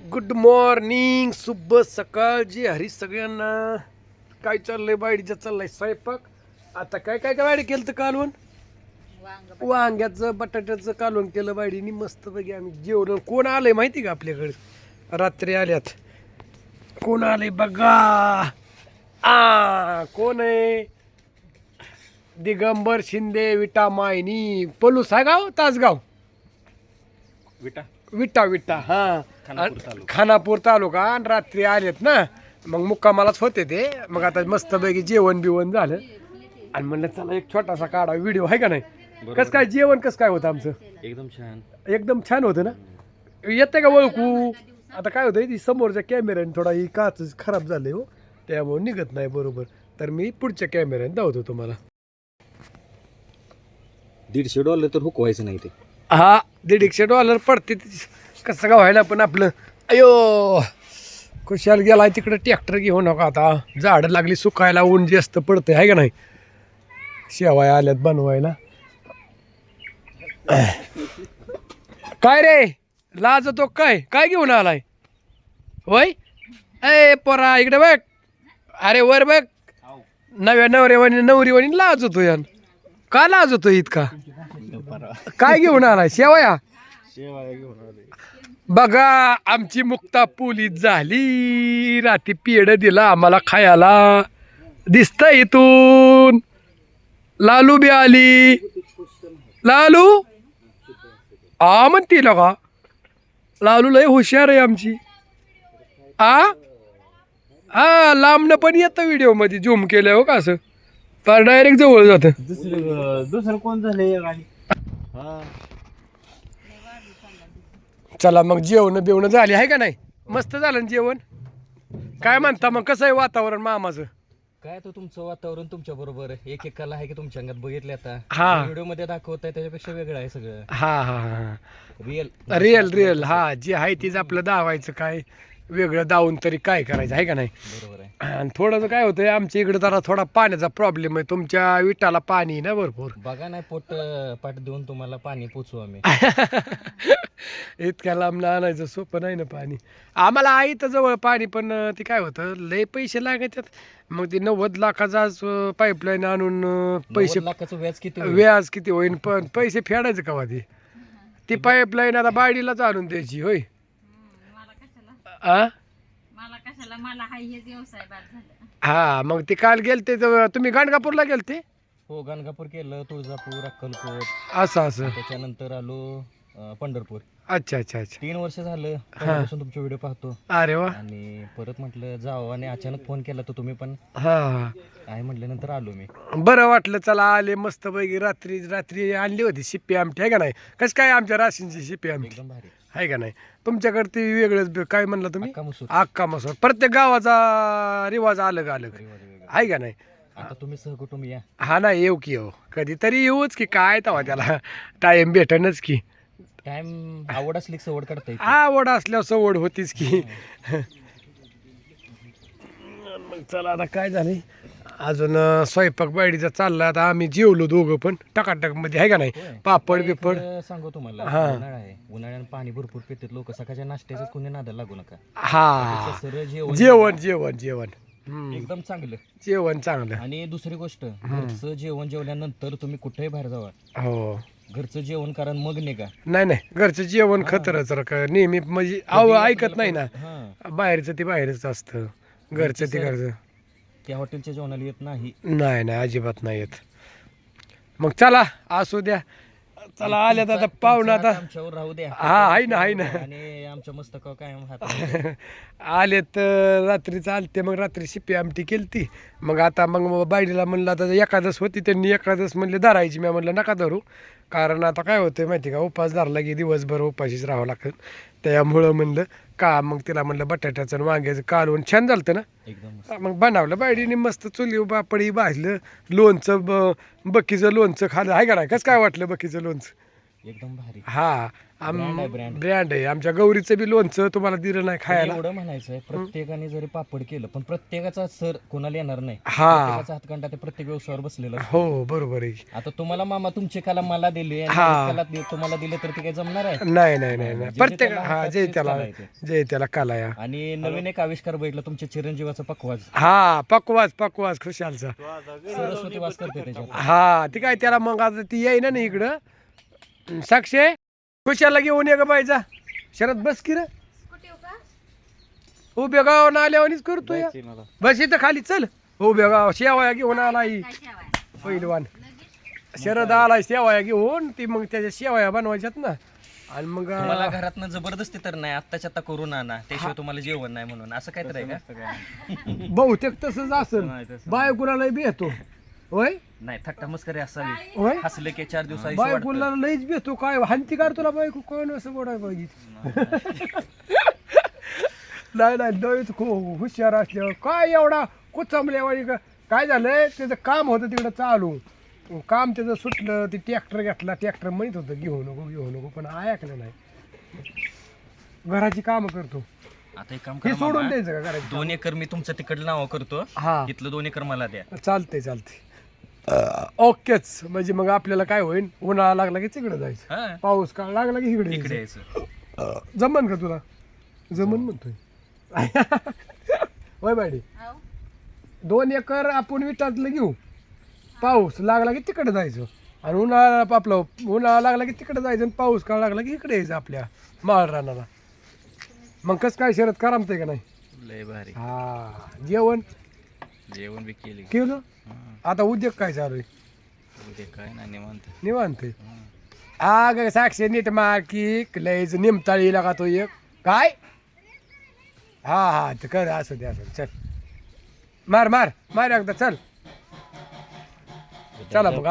Good morning शुभ सकाळ जी हरी सगळ्यांना. काय चाललंय बाईडीचं चाललंय स्वयंपाक. आता काय काय काय बायडी केलं तर कालवण? वांग्याचं बटाट्याचं कालवण केलं बायडीनी मस्त बघी आम्ही जेवण कोण आलंय माहिती का आपल्याकडे? रात्री आल्यात. कोण आलंय बघा? आ कोण आहे? दिगंबर शिंदे विटा मायनी. पलूस हा गाव तासगाव? विटा. विटा विटा. हा. खानापूर तालुका. खानापूर तालुका आणि रात्री आलेत ना मग मुक्कामालाच होते ते. मग आता मस्तपैकी जेवण बिवण झालं. आणि म्हणलं चला एक छोटासा काढा व्हिडिओ आहे का नाही. कसं काय जेवण कसं काय होतं आमचं? एकदम छान. एकदम छान होतं ना? येते का ओळखू आता काय होतं ती समोरच्या कॅमेऱ्याने थोडा ही काच खराब झाले हो. त्यामुळे निघत नाही बरोबर. तर मी पुढच्या कॅमेऱ्याने धावतो तुम्हाला. दीडशे डॉलर तर हुकवायचं नाही ते. हा दीडशे डॉलर पडते कसं का व्हायला पण आपलं. अयो खुशाल गेलाय तिकडं ट्रॅक्टर घेऊ नका आता. झाडं लागली सुकायला ऊन जास्त पडतंय आहे का नाही? शेवाय आल्यात बनवायला. काय रे? लाज तो काय? काय घेऊन आलाय? वय ए पोरा इकडे बघ. अरे वर बघ. नव्या नवरेवानी नवरीवानी लाज होतो यान का लाज होतो इतका? काय घेऊन आलाय? शेवया? बघा आमची मुक्ता पोलीस झाली. रात्री पेड दिला आम्हाला खायला. दिसत इथून. लालू बी आली. लालू? आ म्हणते का लालू लय हुशार आहे आमची. आ? हा लांबनं पण येतं व्हिडिओमध्ये झूम केलं हो का असं. तर डायरेक्ट जवळ जातं. दुसरं दुसरं कोण झाले चला मग जेवण बिवणं झाली आहे का नाही? मस्त झालं ना जेवण? काय म्हणता मग? कसं आहे वातावरण मामाचं? काय तो तुमचं वातावरण तुमच्या बरोबर एक एक कला आहे की तुमच्या अंगात बघितले आता. हा. व्हिडिओमध्ये दाखवत आहे त्याच्यापेक्षा वेगळं आहे सगळं. हा हा हा रिअल रिअल रिअल हा जे आहे तीच आपलं दावायचं काय. वेगळं दावून तरी काय करायचं आहे का नाही? बरोबर आहे. आणि थोडंसं काय होतंय आमच्या इकडे जरा थोडा पाण्याचा प्रॉब्लेम आहे. तुमच्या विटाला पाणी आहे ना भरपूर. बघा नाही पोट पाठ देऊन तुम्हाला पाणी पोचू आम्ही. इतक्या लांब आणायचं सोपं नाही ना पाणी. आम्हाला आहे तर जवळ पाणी पण ते काय होतं लय पैसे लागतात मग ते नव्वद लाखाचाच पाईपलाईन आणून पैसे लाखाचं व्याज किती होईल? व्याज किती होईन पण पैसे फेडायचं का ती? ती पाईपलाईन आता बायडीलाच आणून द्यायची होय. आ? मला कशाला मला हाय हेच व्यवसाय बाद झाला. हा मग ते काल गेलते तर तुम्ही गाणगापूरला गेलते? हो गाणगापूर केलं तुळजापूर अक्कलकोट. असं असं. त्याच्यानंतर आलो अं, पंढरपूर. अच्छा अच्छा अच्छा. तीन वर्ष झालं पहिल्यापासून तुमचे व्हिडिओ पाहतो. अरे वा. आणि परत म्हटलं जावं आणि अचानक फोन केला तर तुम्ही पण. हा. हा आहे म्हटल्यानंतर आलो मी. बरं वाटलं चला आले मस्त पैकी रात्री रात्री आणली होती शिप्पी आमटी आहे का नाही? कसं काय आमच्या राशींची शिप्पी आमटी? एकदम भारी. आहे का नाही? तुमच्याकडे ती वेगळंच काय म्हणलं तुम्ही? अक्का मसूर. प्रत्येक गावाचा रिवाज अलग अलग. आहे का नाही? आता तुम्ही सहकुटुंब या. हा ना येऊ की येऊ कधीतरी येऊच की काय तवा त्याला? टाइम भेटनच की. टाइम आवड असली की सवड काढता येते. आवड असल्यावर सवड होतीच की. मग चला आता काय झालंय? अजून स्वयंपाक बायडीचा चालला आता आम्ही जेवलो दोघं पण. टकाटकमध्ये आहे का नाही. पापड बिपड. सांगू तुम्हाला. हा. उन्हाळा आहे. उन्हाळ्यात पाणी भरपूर पितात लोक. सकाळच्या नाश्त्याचं कोणी नादाला लागू नका. हा. त्याचं सरळ जेवण जेवण जेवण जेवण. हम्म. एकदम चांगलं. जेवण चांगलं. आणि दुसरी गोष्ट घरचं जेवण जेवल्यानंतर तुम्ही कुठेही बाहेर जावा. हो. घरचं जेवण कारण मग निघा. नाही नाही. घरचं जेवण खतरच नेहमी म्हणजे अहो ऐकत नाही ना. हा. बाहेरचं ते बाहेरच असतं. घरचं ते घरचं. त्या हॉटेलच्या जेवणाला येत नाही. नाही नाही अजिबात नाही येत. मग चला असू द्या. चला आल्यात आता पाहुणा आता. आमच्यावर राहू द्या. हा, आहे ना, आहे ना. आणि आमच्या मस्तकावर कायम हात आले तर रात्री चालते मग रात्री शिपी आमटी केलती. मग आता मग बायडीला म्हणलं आता एकादस होती त्यांनी एकादस म्हणले धरायची. मी म्हणलं नका धरू. कारण आता काय होतं माहिती का? उपास धरला की दिवसभर उपाशीच राहावं लागतं. त्यामुळं म्हणलं का मग तिला म्हणलं बटाट्याचं आणि वांग्याचं कालवण छान झालं ना? एकदम. मग बनवलं बायडीने मस्त चुली बापडी भाजलं लोणचं ब बकीचं लोणचं खाल्लं. आहे का नाही? कसं काय वाटलं बकीचं लोणचं? एकदम भारी. हा Brand आहे, brand. ब्रँड आहे. आमच्या गौरीचं बी लोणचं तुम्हाला दिलं नाही खायला. एवढं म्हणायचंय प्रत्येकाने जरी पापड केलं पण प्रत्येकाचा सर कोणाला येणार नाही. हा. प्रत्येकाचा हातकंडा ते प्रत्येक व्यवसायावर बसलेला असतो. हो बरोबर आहे. आता तुम्हाला मामा तुमची कला मला दिली आणि हा. एक कला दे- तुम्हाला दिलं तर ते काय जमणार आहे? नाही नाही नाही नाही. जे- जे प्रत्येक त्याला हा हातात जय तेच त्याला कला. जय त्याला कला या आणि नवीन एक आविष्कार बघितला तुमच्या चिरंजीवाचा पकवाज. हा पकवास पकवास खुशालचा. सरस्वती वास करते त्याच्यात. हा ती काय त्याला मग आता ती येईना ना इकडं? साक्षे खुशाला घेऊन ये ग बाईचा शरद बस की रे. उभ्या गावानं आल्यावानीच करतो या. बस इथं खाली चल. उभ्या गाव शेवाया घेऊन आला ही पहिलवान शरद आलाय शेवाया घेऊन ती मग त्याच्या शेवाया बनवायच्यात ना. आणि मग तुम्हाला घरातनं जबरदस्ती तर नाही आत्ताच्या आता करून आणा. त्याशिवाय तुम्हाला जेवण नाही म्हणून. असं काय तर आहे का? बहुतेक तसंच असेल. बायकुला बी येतो. होय? नाही थट्टा मस्करी असावी. होय? हसले की चार दिवस बायकुला लईच बेतो काय हानती काढ तुला बायको कोण असं बोलाय पाहिजे. नाही नाही लईच खूप हुशार असल्यावर काय एवढा कुचामल्यावानी का काय झालंय? त्याचं काम होतं तिकडं चालू काम त्याचं सुटलं ते ट्रॅक्टर घेतला ट्रॅक्टर म्हणत होतं घेऊ नको घेऊ नको पण ऐकलं नाही. घराची कामं करतो. आता एक काम हे करा सोडून. द्यायचं का घराची दोन एकर मी तुमचं तिकडलं नाव करतो. हा. इथलं दोन एकर मला द्या. चालतंय चालतंय. ओकेच. म्हणजे मग आपल्याला काय होईल उन्हाळा लागला की तिकडे जायचं. हा. पाऊस काळ लागला की इकडे इकडे यायचं. यायचं. जमन का तुला? जमन म्हणतोय. होय बायडी हो दोन एकर आपण विटातलं घेऊ. पाऊस लागला की तिकडे जायचं. आणि उन्हाळा आपलं उन्हाळा लागला की तिकडे जायचं आणि पाऊस काळ लागला की इकडे यायचं आपल्या माळ रानाला मग कसं काय शरद करामतंय का नाही? लय भारी. हा जेवण जेवण बी केली. केलं? आता उद्योग काय चालू आहे? उद्या काय नाही निवांत. निवांत आग साक्षी नीट मार की लयच निमताळी लागा तो एक. काय? हा हा ते कर असं दे असं चल. मार मार मार एकदा चल. चला मग.